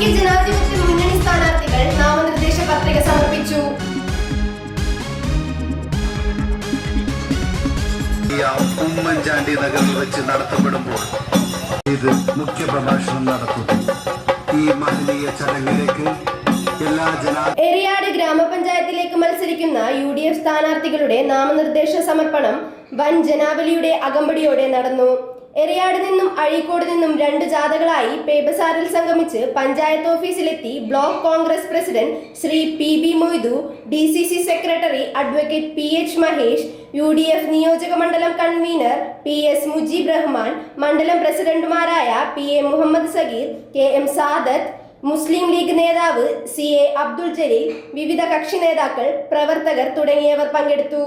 മുഖ്യ ജനാധിപത്യ മുന്നണി സ്ഥാനാർത്ഥികൾ നാമനിർദ്ദേശ പത്രിക സമർപ്പിച്ചു. ഉമ്മൻചാണ്ടി നഗറിൽ വെച്ച് നടത്തപ്പെടുമ്പോൾ ഇത് മുഖ്യ പ്രഭാഷണം നടത്തുന്നു ഈ മഹനീയ ചടങ്ങിലേക്ക് എല്ലാ ജനാ എറിയാട് ഗ്രാമപഞ്ചായത്തിലേക്ക് മത്സരിക്കുന്ന യു ഡി എഫ് സ്ഥാനാർത്ഥികളുടെ നാമനിർദ്ദേശ സമർപ്പണം വൻ ജനാവലിയുടെ അകമ്പടിയോടെ നടന്നു. എറിയാട് നിന്നും അഴീക്കോട് നിന്നും രണ്ട് ജാഥകളായി പേബസാറിൽ സംഗമിച്ച് panchayat ഓഫീസിലെത്തി block Congress president Shri P B Moidu D C C secretary advocate P H Mahesh U D F നിയോജക മണ്ഡലം convener P S Mujeeb Rahman മണ്ഡലം പ്രസിഡന്റുമാരായ P A Muhammad Sageer K M Sadath Muslim League നേതാവ് C A Abdul Jaleel വിവിധ കക്ഷി നേതാക്കൾ പ്രവർത്തകർ തുടങ്ങിയവർ പങ്കെടുത്തു.